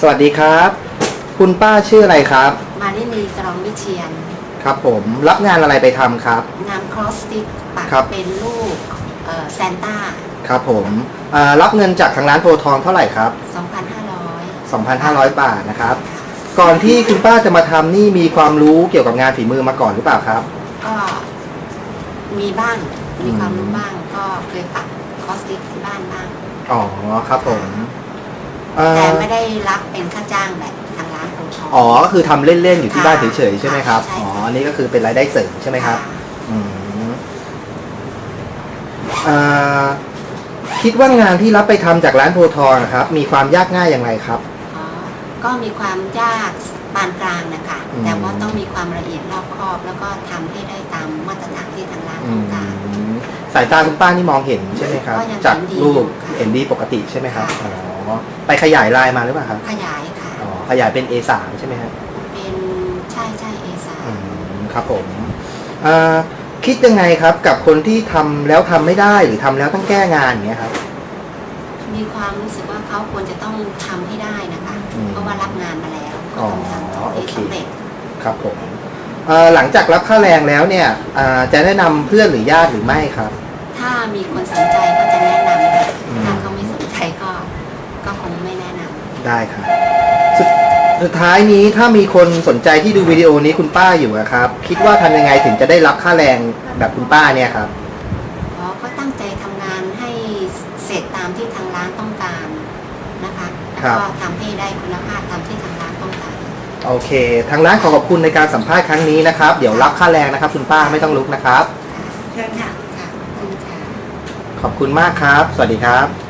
สวัสดีครับ คุณป้าชื่ออะไรครับ มาได้มีกรองวิเชียนครับผมรับงานอะไรไปทำครับ งามครอสสติกปักครับ เป็นลูกแซนต้าครับผมอ่ารับเงินจากทางร้านโพธิ์ทองเท่าไหร่ครับ 2,500 2,500 บาทนะครับ ก่อนที่คุณป้าจะมาทำนี่มีความรู้เกี่ยวกับงานฝีมือมาก่อนหรือเปล่าครับ ก็มีบ้าง มีความอืมรู้บ้าง ก็เคยปักครอสสติกที่บ้านบ้าง อ๋อครับผมเอ่อ แต่ไม่ได้รับเป็นค่าจ้างแบบทางร้านโพธิ์ทองอ๋อก็คือทำเล่นๆอยู่ที่บ้านเฉยๆใช่ไหมครับใช่ค่ะอ๋ออันนี้ก็คือเป็นรายได้เสริมใช่ไหมครับะอืมอ่าคิดว่างานที่รับไปทำจากร้านโพธิ์ทองอะครับ มีความยากง่ายอย่างไรครับ อ๋อก็มีความยากปานกลางนะคะอืม แต่ว่าต้องมีความละเอียดรอบคอบ แล้วก็ทำให้ได้ตามมาตรฐานที่ทางร้านอืต้องมการ สายตาคุณป้านี่มองเห็นใช่ไหมครับ ก็ยังจากเห็นดีรูปค่ะ เห็นดีปกติใช่ไหมครับค่ะอ๋อ ไปขยายลายมาหรือเปล่าครับขยายค่ะ อ๋อขยายเป็น A3 ใช่ไหมครับเป็นใช่ใช่เอสาอืมครับผมอ่าคิดยังไงครับกับคนที่ทำแล้วทำไม่ได้หรือทำแล้วต้องแก้งานอย่างเงี้ยครับ มีความรู้สึกว่าเขาควรจะต้องทำให้ได้นะคะ อืมเพราะว่ารับงานมาแล้วก็อ๋อต้องทำให้โอเค สำเร็จครับผมเอ่อหลังจากรับค่าแรงแล้วเนี่ยอ่าจะแนะนำเพื่อนหรือญาติหรือไม่ครับ ถ้ามีคนสนใจก็จะแนะนำ อืม ถ้าเขาไม่สนใจก็ก็คงไม่แนะนำ ได้ครับสดสุดท้ายนี้ถ้ามีคนสนใจที่ดูวิดีโอนี้คุณป้าอยู่อะครับ คิดว่าทำยังไงถึงจะได้รับค่าแรงแบบคุณป้าเนี่ยครับเพราะก็ตั้งใจทำงานให้เสร็จตามที่ทางร้านต้องการนะคะครัแล้วบก็ทำให้ได้คุณภาพตามที่ทางร้านต้องการ โอเค ทางร้านขอขอบคุณในการสัมภาษณ์ครั้งนี้นะครับ เดี๋ยวรับค่าแรงนะครับ คุณป้าไม่ต้องลุกนะครับ เชิญค่ะ ค่ะขอบคุณค่ะ ขอบคุณมากครับ สวัสดีครับค่ะค่ะ